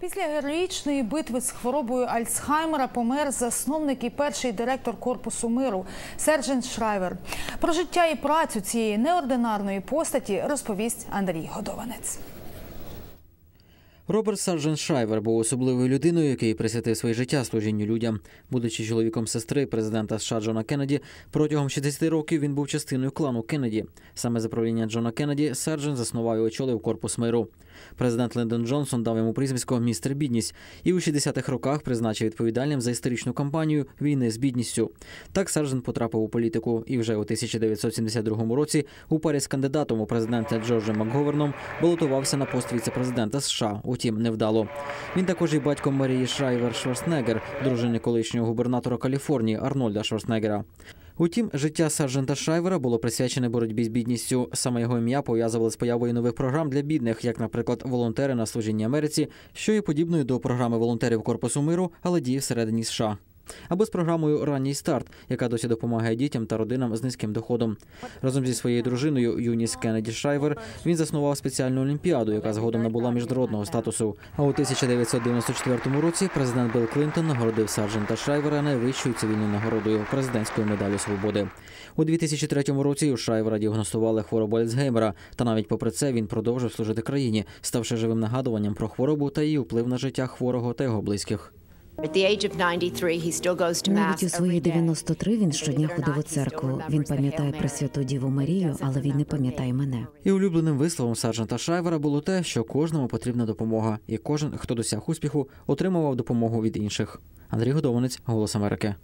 Після героїчної битви з хворобою Альцхаймера помер засновник і перший директор корпусу миру Сержен Шрайвер. Про життя і працю цієї неординарної постаті розповість Андрій Годованець. Роберт Сарджен Шайвер був особливою людиною, який присвятив своє життя служінню людям. Будучи чоловіком сестри президента США Джона Кеннеді, протягом 60 років він був частиною клану Кеннеді. Саме за правління Джона Кеннеді Сарджен заснував і очолив корпус миру. Президент Лендон Джонсон дав йому прізвисько Містер Бідність і у 60-х роках призначив відповідальним за історичну кампанію війни з бідністю. Так Сарджен потрапив у політику і вже у 1972 році у парі з кандидатом у президенти Джорджем Макговерном балотувався на пост віце-президента США. Утім, невдало. Він також і батько Марії Шрайвер Шварценеггер, дружини колишнього губернатора Каліфорнії Арнольда Шварценеггера. Утім, життя сержанта Шрайвера було присвячене боротьбі з бідністю. Саме його ім'я пов'язували з появою нових програм для бідних, як, наприклад, волонтери на служінні Америці, що є подібною до програми волонтерів Корпусу миру, але діє всередині США. Або з програмою Ранній старт, яка досі допомагає дітям та родинам з низьким доходом. Разом зі своєю дружиною Юніс Кеннеді Шрайвер він заснував спеціальну олімпіаду, яка згодом набула міжнародного статусу. А у 1994 році президент Білл Клінтон нагородив сержанта Шрайвера найвищою цивільною нагородою президентською медаллю свободи. У 2003 році у Шрайвера діагностували хворобу Альцгеймера, та навіть попри це він продовжив служити країні, ставши живим нагадуванням про хворобу та її вплив на життя хворого та його близьких. Навіть у свої 93 він щодня ходив у церкву. Він пам'ятає про святу Діву Марію, але він не пам'ятає мене. І улюбленим висловом сержанта Шайвера було те, що кожному потрібна допомога, і кожен, хто досяг успіху, отримував допомогу від інших. Андрій Годованець, Голос Америки.